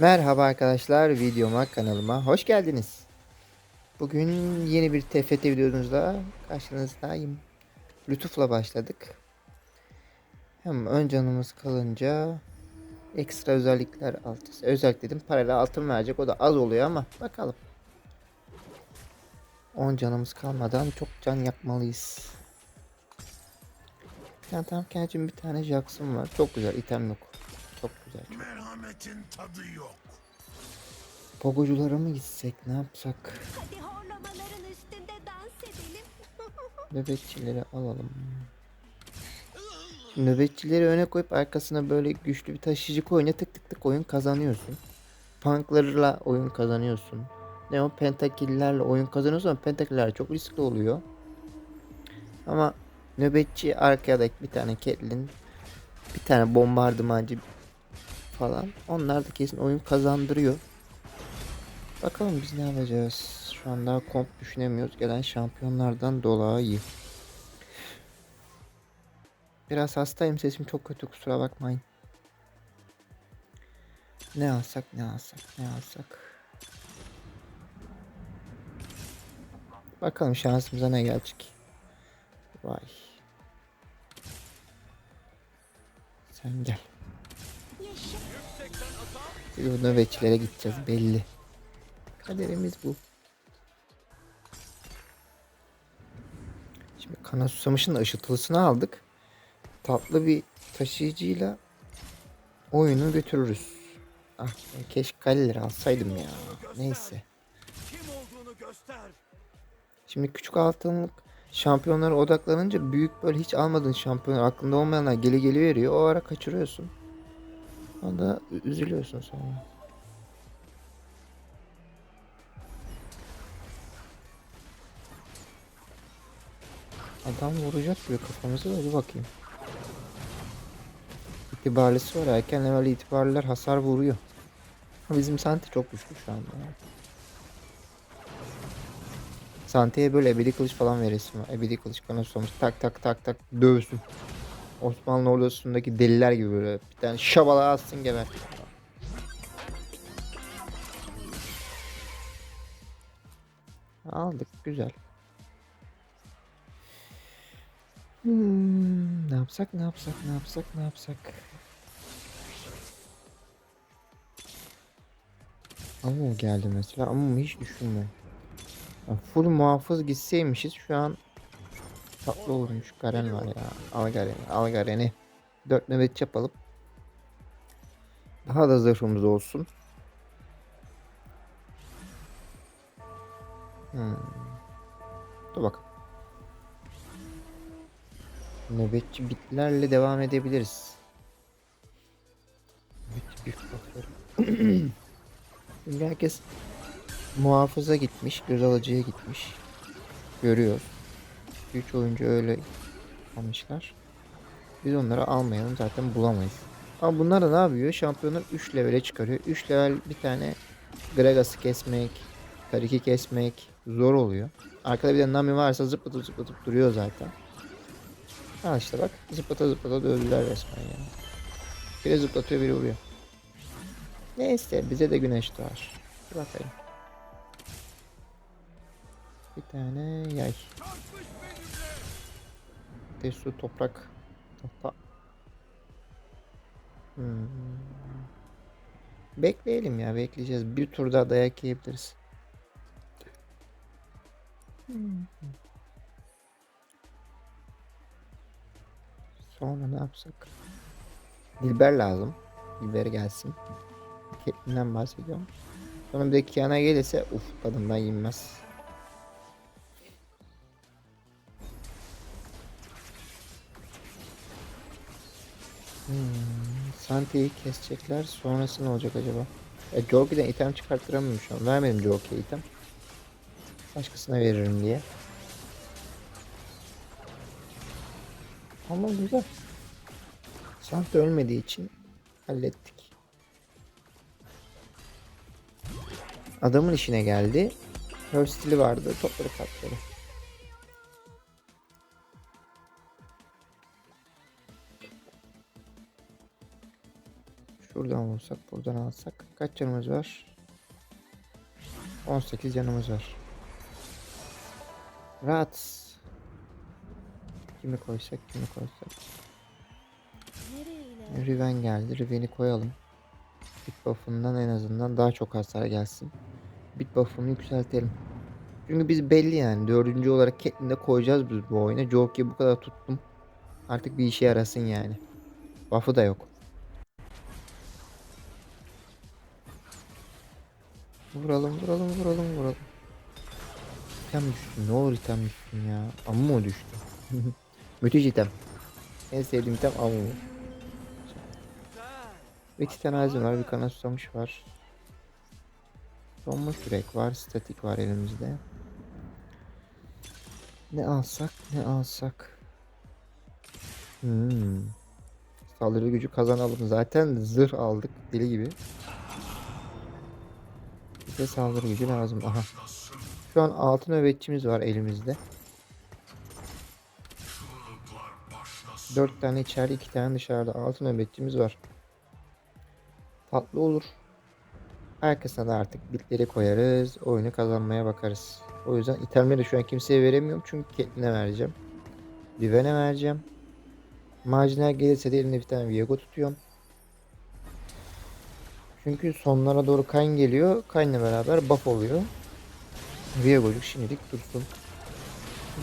Merhaba arkadaşlar videoma kanalıma hoş geldiniz. Bugün yeni bir TFT videomuzla karşınızdayım. Lütuf'la başladık. Hem ön canımız kalınca ekstra özellikler alacağız. Özellik dedim parayla altın verecek o da az oluyor ama bakalım. 10 canımız kalmadan çok can yapmalıyız. Yani tam kendim bir tane Jackson var. Çok güzel item yok. Çok güzel. Çok. Merhametin tadı yok. Pogoculara mı gitsek ne yapsak? Hadi horlamaların üstünde dans edelim. Nöbetçileri alalım. Nöbetçileri öne koyup arkasına böyle güçlü bir taşıyıcı koyunca tık tık tık oyun kazanıyorsun. Punklarla oyun kazanıyorsun. Ne o pentakillerle oyun kazanıyorsun ama pentakiller çok riskli oluyor. Ama nöbetçi arkaya da bir tane Catelyn, bir tane bombardımancı falan. Onlar da kesin oyun kazandırıyor. Bakalım biz ne yapacağız. Şu an daha komp düşünemiyoruz. Gelen şampiyonlardan dolayı. Biraz hastayım. Sesim çok kötü. Kusura bakmayın. Ne alsak ne alsak ne alsak. Bakalım şansımıza ne gelecek. Vay. Sen gel. Biz nöbetçilere gideceğiz belli. Kaderimiz bu. Şimdi kana susamışın da ışıltılısını aldık. Tatlı bir taşıyıcıyla oyunu götürürüz. Ah keşke kaleleri alsaydım ya. Neyse. Şimdi küçük altınlık şampiyonlara odaklanınca büyük böyle hiç almadığın şampiyonlar aklında olmayanlar geli geli veriyor. O ara kaçırıyorsun. O da ü- üzülüyorsun sonra. Adam vuracak gibi kafamıza da bir bakayım. İtibarlısı var. Erken level itibarlılar hasar vuruyor. Bizim Santi çok güçlü şu anda. Santi'ye böyle ebedi kılıç falan veresin. Ebedi kılıç susamış. Tak tak tak tak dövsün. Osmanlı ordusundaki deliler gibi böyle bir tane şabala atsın geber. Aldık güzel. Hmm, ne yapsak ne yapsak ne yapsak ne yapsak. Ama geldi mesela ama hiç. Ya full muhafız gitseymişiz şu an tatlı olurmuş. Garen var ya. Al Garen'i. Al Garen'i. 4 nöbet yapalım. Daha da zırhımız olsun. Hmm. Dur bakalım. Nöbetçi bitlerle devam edebiliriz. Nöbetçi. Şimdi herkes muhafıza gitmiş, göz alıcıya gitmiş. Görüyoruz. 3 oyuncu öyle almışlar. Biz onları almayalım zaten bulamayız. Ama bunlar da ne yapıyor? Şampiyonlar 3 levele çıkarıyor. 3 level bir tane Gragas'ı kesmek, Kariki kesmek zor oluyor. Arkada bir de Nami varsa zıplatıp zıplatıp duruyor zaten. Ha işte bak zıplata zıplata dövdüler resmen ya. Biri zıplatıyor biri vuruyor. Neyse bize de güneş doğar. Bir bakayım. Bir tane yay. Bir su toprak. Topla. Hmm. Bekleyelim ya bekleyeceğiz. Bir tur daha dayak yiyebiliriz. Sonra ne yapsak? Dilber lazım. Dilber gelsin. Catelyn'den bahsediyorum. Sonra bir de Kiana gelirse uf tadından yenmez. Santi'yi kesecekler. Sonrası ne olacak acaba? E, Jockey'den item çıkarttıramıyorum şu an. Vermedim Jockey'e item. Başkasına veririm diye. Ama güzel. Santi ölmediği için hallettik. Adamın işine geldi. Her stili vardı. Topladı kartları. Şurada Buradan vursak, buradan alsak. Kaç canımız var? 18 canımız var. Rahat. Kimi koysak, kimi koysak. Riven geldi. Riven'i koyalım. Bit buff'ından en azından daha çok hasar gelsin. Bit buff'ını yükseltelim. Çünkü biz belli yani. Dördüncü olarak Catelyn'i de koyacağız biz bu oyuna. Joker'i bu kadar tuttum. Artık bir işe yarasın yani. Buff'ı da yok. Vuralım vuralım vuralım vuralım. İtem düştü. Ne olur item düşsün ya. Amma o düştü. Müthiş item. En sevdiğim item Amumu. İki tane azim var. Bir kanat susamış var. Donmuş yürek var. Statik var elimizde. Ne alsak ne alsak. Hmm. Saldırı gücü kazanalım. Zaten zırh aldık deli gibi. Bize saldırı gücü lazım. Aha. Şu an 6 nöbetçimiz var elimizde. 4 tane içeride 2 tane dışarıda 6 nöbetçimiz var. Tatlı olur. Arkasına da artık bitleri koyarız. Oyunu kazanmaya bakarız. O yüzden itemleri şu an kimseye veremiyorum. Çünkü Catelyn'e vereceğim. Riven'e vereceğim. Marjinal gelirse de elimde bir tane Viego tutuyorum. Çünkü sonlara doğru Kayn geliyor. Kayn'la beraber buff oluyor. Viego'cuk şimdilik dursun.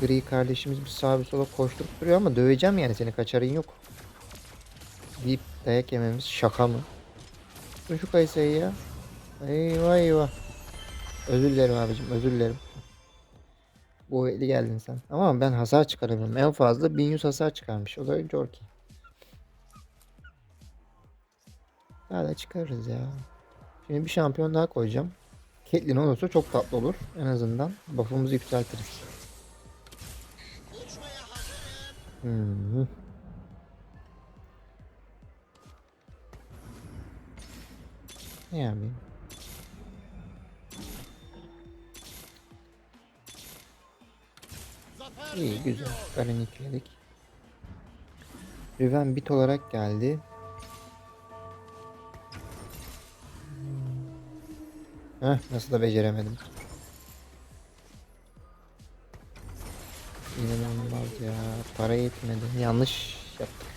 Gri kardeşimiz bir sağa bir sola koşturup duruyor ama döveceğim yani seni kaçarın yok. Deyip dayak yememiz şaka mı? Dur şu Kayseri'yi ya. Eyvah eyvah. Özür dilerim abicim özür dilerim. Bu eli geldin sen. Ama ben hasar çıkaramıyorum. En fazla 1100 hasar çıkarmış. O da Jorki. Daha da çıkarırız ya. Şimdi bir şampiyon daha koyacağım. Caitlyn olursa çok tatlı olur. En azından buff'ımızı yükseltiriz. Hmm. Ne yapayım? İyi güzel. Garen yükledik. Riven bit olarak geldi. Heh, nasıl da beceremedim. İnanılmaz ya. Para yetmedi. Yanlış yaptık.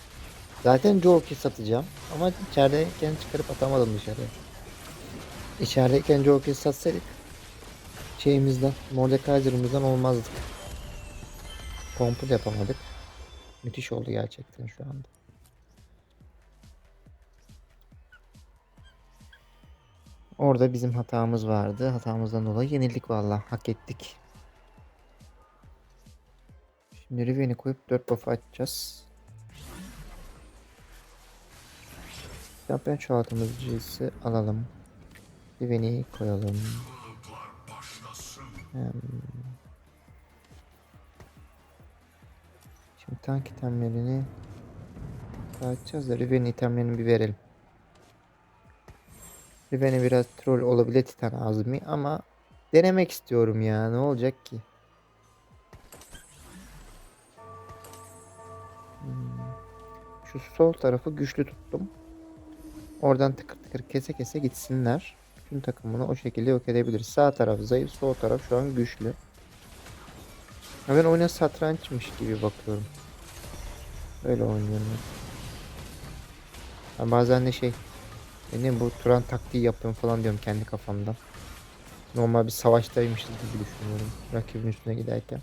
Zaten Joker'i satacağım. Ama içerideyken çıkarıp atamadım dışarıya. İçerideyken Joker'i satsaydık şeyimizden, Mordekaiser'ımızdan olmazdık. Kompu da yapamadık. Müthiş oldu gerçekten şu anda. Orada bizim hatamız vardı. Hatamızdan dolayı yenildik vallahi. Hak ettik. Şimdi Riven'i koyup 4 buff açacağız. Şampiyon çoğaltımızcısı alalım. Riven'i koyalım. Şimdi tank itemlerini dağıtacağız da Riven'in itemlerini bir verelim. Riven'e biraz troll olabilir Titan Azmi ama denemek istiyorum ya ne olacak ki? Hmm. Şu sol tarafı güçlü tuttum. Oradan tıkır tıkır kese kese gitsinler. Bütün takımını o şekilde yok edebiliriz. Sağ taraf zayıf, sol taraf şu an güçlü. Ha ben oyuna satrançmış gibi bakıyorum. Öyle oynuyorum. Ben bazen de şey benim bu Turan taktiği yapıyorum falan diyorum kendi kafamda. Normal bir savaştaymışız gibi düşünüyorum. Rakibin üstüne giderken.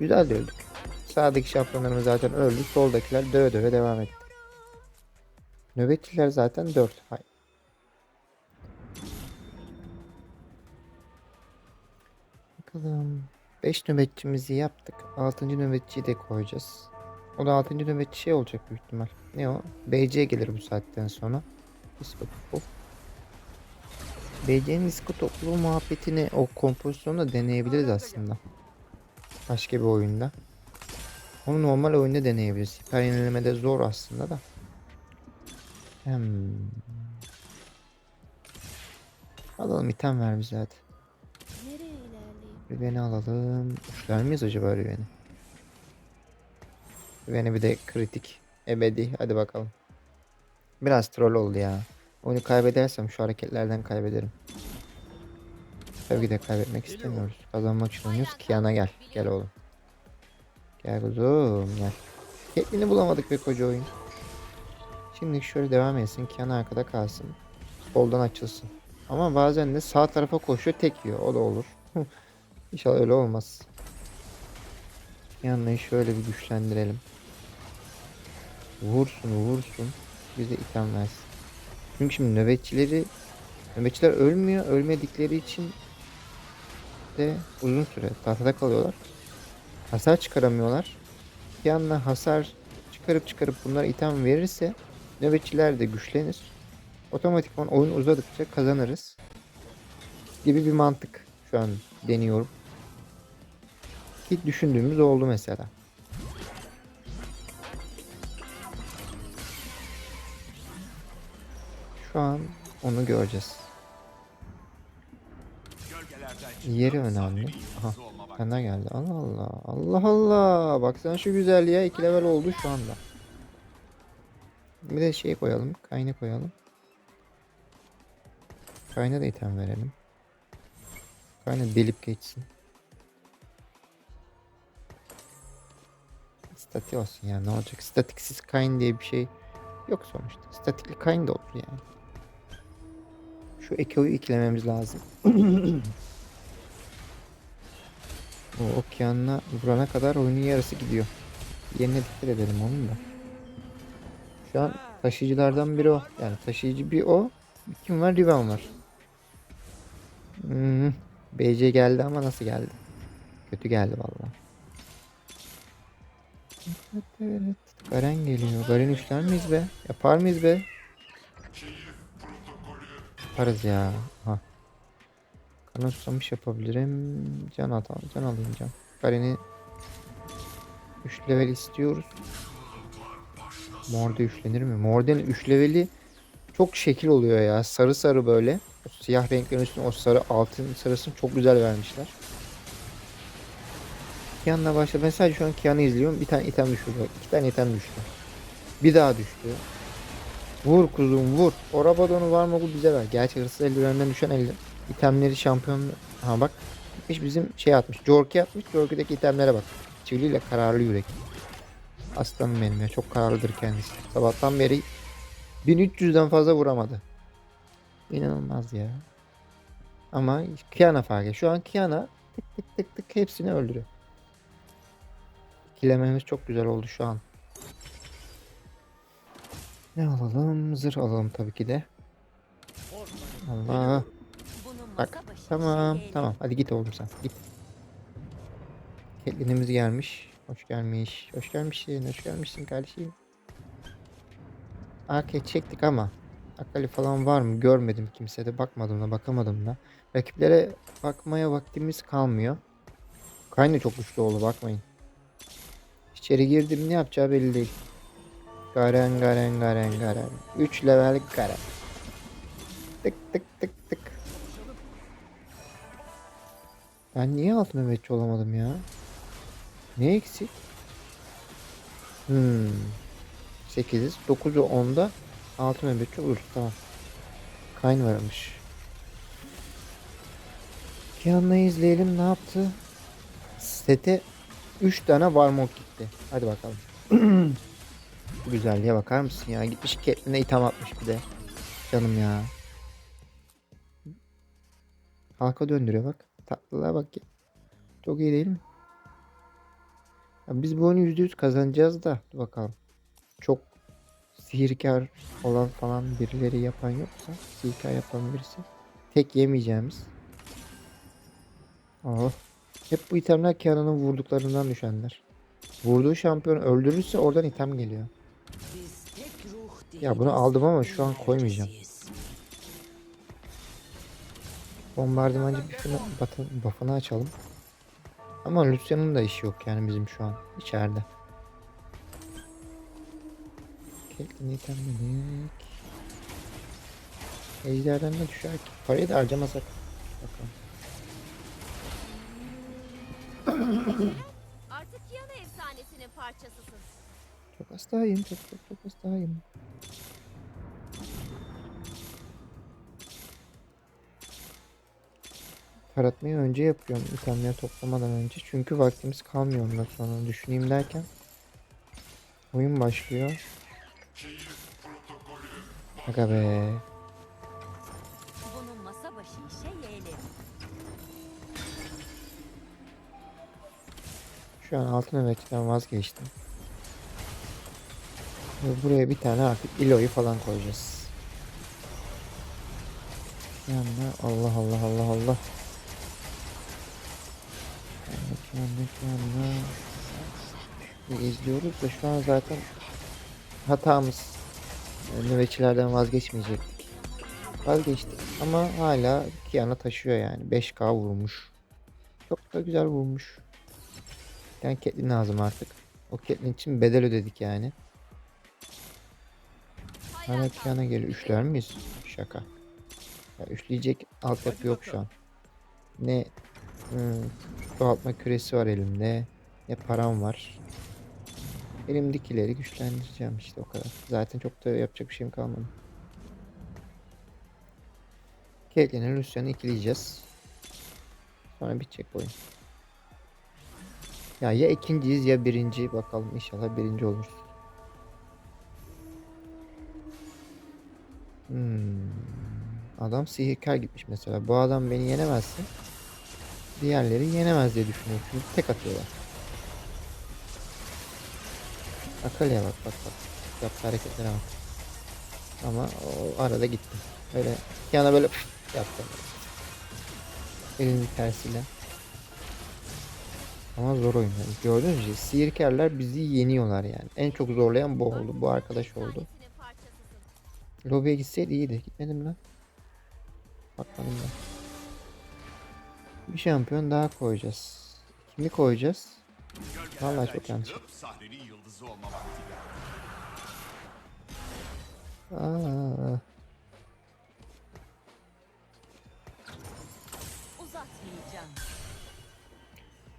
Güzel dövdük. Sağdaki şampiyonlarımız zaten öldü. Soldakiler döve döve devam etti. Nöbetçiler zaten 4. Hayır. Bakalım. 5 nöbetçimizi yaptık. 6. nöbetçiyi de koyacağız. O da 6. nöbetçi şey olacak büyük ihtimal. Ne o? BC gelir bu saatten sonra. Disco topu. BC'nin disco topluluğu muhabbetini o kompozisyonda da deneyebiliriz aslında. Başka bir oyunda. Onu normal oyunda deneyebiliriz. Hiper yenilemede zor aslında da. Hmm. Alalım item ver bize hadi. Riven'i alalım. Uçlar mıyız acaba Riven'i? Riven'i bir de kritik. Ebedi. Hadi bakalım. Biraz troll oldu ya. Oyunu kaybedersem şu hareketlerden kaybederim. Tabii ki de kaybetmek istemiyoruz. Kazanmak için oynuyoruz. Kiana gel. Gel oğlum. Gel kuzum gel. Caitlyn'i bulamadık be koca oyun. Şimdi şöyle devam etsin. Kiana arkada kalsın. Soldan açılsın. Ama bazen de sağ tarafa koşuyor tek yiyor. O da olur. İnşallah öyle olmaz. Kiana'yı şöyle bir güçlendirelim. Vursun vursun. Bize item versin. Çünkü şimdi nöbetçileri nöbetçiler ölmüyor. Ölmedikleri için de uzun süre tahtada kalıyorlar. Hasar çıkaramıyorlar. Bir anda hasar çıkarıp çıkarıp bunlara item verirse nöbetçiler de güçlenir. Otomatikman oyun uzadıkça kazanırız. Gibi bir mantık şu an deniyorum. Ki düşündüğümüz oldu mesela. Şu an onu göreceğiz. Yeri önemli. Aha. Senden geldi. Allah Allah. Allah Allah. Bak sen şu güzelliğe 2 level oldu şu anda. Bir de şey koyalım. Kayna koyalım. Kayna da item verelim. Kayna delip geçsin. Statik olsun ya ne olacak? Statiksiz kayn diye bir şey yok sonuçta. Statikli kayn da olur yani. Şu ekoyu ikilememiz lazım. o okyanına vurana kadar oyunun yarısı gidiyor. Yerine dikkat edelim onun da. Şu an taşıyıcılardan biri o. Yani taşıyıcı bir o. Kim var? Riven var. Hmm, BC geldi ama nasıl geldi? Kötü geldi vallahi. Evet. Garen geliyor. Garen üçler miyiz be? Yapar mıyız be? Yaparız ya. Ha. Kana susamış yapabilirim. Can atalım. Can alayım can. Garen'i 3 level istiyoruz. Morde üçlenir mi? Morde'nin 3 leveli çok şekil oluyor ya. Sarı sarı böyle. O siyah renklerin üstüne o sarı altın sarısını çok güzel vermişler. Kian'la başla. Ben sadece şu an Kian'ı izliyorum. Bir tane item düştü. Bak, İki tane item düştü. Bir daha düştü. Vur kuzum vur. O Rabadon'u var mı bu bize ver. Gerçi hırsız eldivenden düşen elde. itemleri şampiyon... Ha bak. Gitmiş bizim şey atmış. Jorki atmış. Jorki'deki itemlere bak. Çiviliyle kararlı yürek. Aslanım benim ya. Çok kararlıdır kendisi. Sabahtan beri 1300'den fazla vuramadı. İnanılmaz ya. Ama Kiana farkı. Şu an Kiana tık tık tık tık hepsini öldürüyor. Kilememiz çok güzel oldu şu an. Ne alalım? Zırh alalım tabii ki de. Allah. Bak. Tamam. Tamam. Hadi git oğlum sen. Git. Caitlyn'imiz gelmiş. Hoş gelmiş. Hoş gelmişsin. Hoş gelmişsin kardeşim. AK çektik ama Akali falan var mı? Görmedim kimsede. Bakmadım da bakamadım da. Rakiplere bakmaya vaktimiz kalmıyor. Kayna çok güçlü oldu bakmayın. İçeri girdim ne yapacağı belli değil. Garen garen garen garen. 3 level garen. Tık tık tık tık. Ben niye altı nöbetçi olamadım ya? Ne eksik? Hmm. 8'iz. 9'u 10'da 6 nöbetçi olur. Tamam. Kayn varmış. Kian'la izleyelim ne yaptı. Sete 3 tane Varmok gitti. Hadi bakalım. Bu güzelliğe bakar mısın ya? Gitmiş Catelyn'e itham atmış bir de. Canım ya. Halka döndürüyor bak. Tatlılığa bak ya. Çok iyi değil mi? Ya biz bu oyunu %100 kazanacağız da. Dur bakalım. Çok sihirkar olan falan birileri yapan yoksa sihirkar yapan birisi tek yemeyeceğimiz. Oh. Hep bu itemler Kiana'nın vurduklarından düşenler. Vurduğu şampiyon öldürürse oradan item geliyor. Ya bunu aldım ama şu an koymayacağım. Bombardımancı buff'ını, buff'ını açalım. Ama Lucian'ın da işi yok yani bizim şu an içeride. Caitlyn'i itemledik. Ejderden ne düşer ki? Parayı da harcamasak. Bakalım. Artık Kiyana efsanesinin parçasısın. Çok hastayım, çok çok çok hastayım. Karatmayı önce yapıyorum itemleri toplamadan önce. Çünkü vaktimiz kalmıyor ondan sonra düşüneyim derken. Oyun başlıyor. Aga be. Şu an altın nöbetçiden vazgeçtim. Ve buraya bir tane artık iloyu falan koyacağız. Yanına Allah Allah Allah Allah. Yandık yandık yandık. İzliyoruz da şu an zaten hatamız. Nöbetçilerden vazgeçmeyecektik. Vazgeçtik ama hala Kiana taşıyor yani. 5K vurmuş. Çok da güzel vurmuş. Yani Caitlyn lazım artık. O Caitlyn için bedel ödedik yani. Hala Kiana geliyor. Üçler miyiz? Şaka. Ya üçleyecek altyapı yok şu an. Ne hmm, çoğaltma küresi var elimde. Ne param var. Elimdekileri güçlendireceğim işte o kadar. Zaten çok da yapacak bir şeyim kalmadı. Caitlyn'e Lucian'ı ikileyeceğiz. Sonra bitecek bu oyun. Ya ya ikinciyiz ya birinci. Bakalım inşallah birinci oluruz. Hmm. Adam sihirkar gitmiş mesela. Bu adam beni yenemezse diğerleri yenemez diye düşünüyorum. Çünkü tek atıyorlar. Akalya'ya bak bak bak. Yaptığı hareketlere bak. Ama o arada gitti. Böyle yana böyle yaptı. Elini tersiyle. Ama zor oyun. Yani gördünüz mü? Sihirkarlar bizi yeniyorlar yani. En çok zorlayan bu oldu. Bu arkadaş oldu. Lobiye gitseydi iyiydi. Gitmedim lan. Bakmadım ben. Bir şampiyon daha koyacağız. Kimi koyacağız? Vallahi çok yanlış. Aa,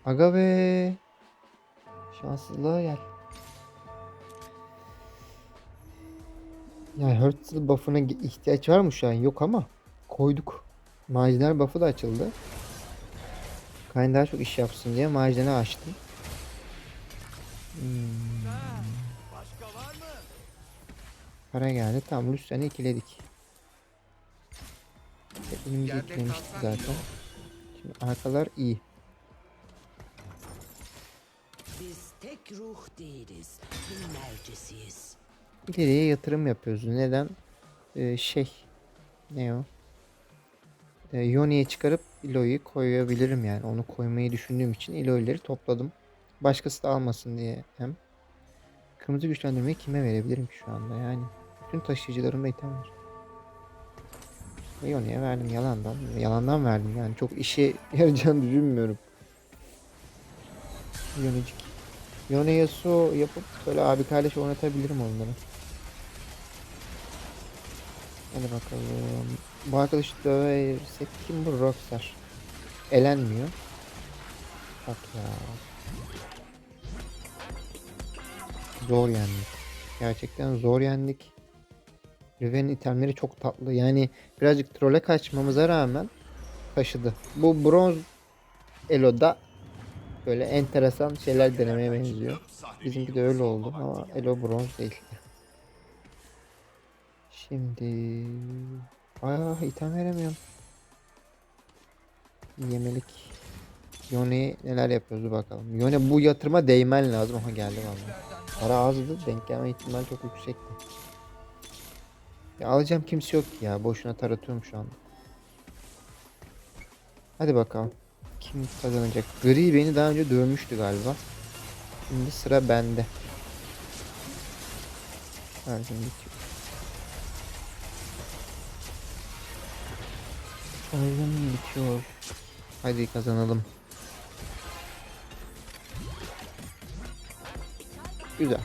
aga be. Şanssızlığa gel. Ya Hurts'lı buff'ına ihtiyaç var mı şu an? Yok ama koyduk. Maciler buff'ı da açıldı. Kayn daha çok iş yapsın diye macileri açtım. Hmm, para geldi. Tamam Lucian'ı ikiledik. Yerde ikilemiştik zaten. Şimdi arkalar iyi. Tek ruh değiliz, binlercesiyiz. İleriye yatırım yapıyoruz. Neden? Ee, şey. Ne o? Ee, Yoni'ye çıkarıp Ilo'yu koyabilirim yani. Onu koymayı düşündüğüm için Ilo'ları topladım. Başkası da almasın diye hem. Kırmızı güçlendirmeyi kime verebilirim ki şu anda yani. Bütün taşıyıcılarımda item var. Yoni'ye verdim yalandan. Yalandan verdim yani. Çok işe yarayacağını düşünmüyorum. Yonicik. Yone Yasuo yapıp böyle abi kardeş oynatabilirim onları. Hadi bakalım. Bu arkadaşı döversek kim bu? Rockstar. Elenmiyor. Bak ya. Zor yendik. Gerçekten zor yendik. Riven'in itemleri çok tatlı. Yani birazcık trole kaçmamıza rağmen taşıdı. Bu bronz Elo'da böyle enteresan şeyler denemeye benziyor. Bizimki de öyle oldu ama. Elo bronz değil. Şimdi Aa item veremiyorum. Yemelik. Yone neler yapıyoruz bakalım. Yone bu yatırıma değmen lazım. Aha geldi vallahi. Para azdı. Denk gelme ihtimali çok yüksekti. Ya alacağım kimse yok ya. Boşuna taratıyorum şu an. Hadi bakalım. Kim kazanacak? Gri beni daha önce dövmüştü galiba. Şimdi sıra bende. Gün bitiyor. Şarjım bitiyor. Hadi kazanalım. Güzel.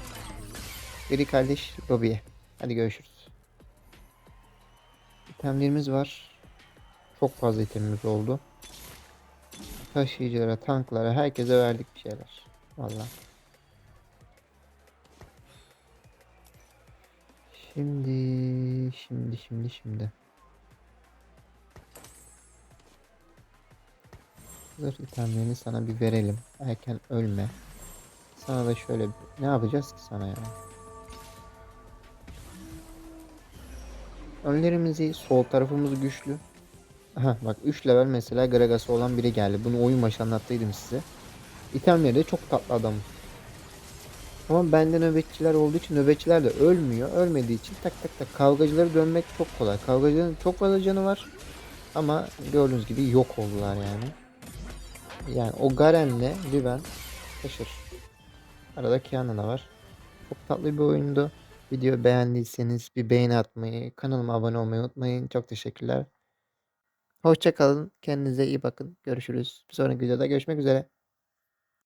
Gri kardeş lobiye. Hadi görüşürüz. İtemlerimiz var. Çok fazla itemimiz oldu. Taşıyıcılara, tanklara, herkese verdik bir şeyler. Vallahi. Şimdi, şimdi, şimdi, şimdi. Zırh itemlerini sana bir verelim. Erken ölme. Sana da şöyle ne yapacağız ki sana ya? Önlerimizi sol tarafımız güçlü. Aha bak 3 level mesela Gragas'ı olan biri geldi. Bunu oyun başı anlattıydım size. İtemleri de çok tatlı adam. Ama bende nöbetçiler olduğu için nöbetçiler de ölmüyor. Ölmediği için tak tak tak kavgacıları dönmek çok kolay. Kavgacıların çok fazla canı var. Ama gördüğünüz gibi yok oldular yani. Yani o Garen'le Riven taşır. Arada Kiana da var. Çok tatlı bir oyundu. Video beğendiyseniz bir beğeni atmayı, kanalıma abone olmayı unutmayın. Çok teşekkürler. Hoşça kalın. Kendinize iyi bakın. Görüşürüz. Bir sonraki videoda görüşmek üzere.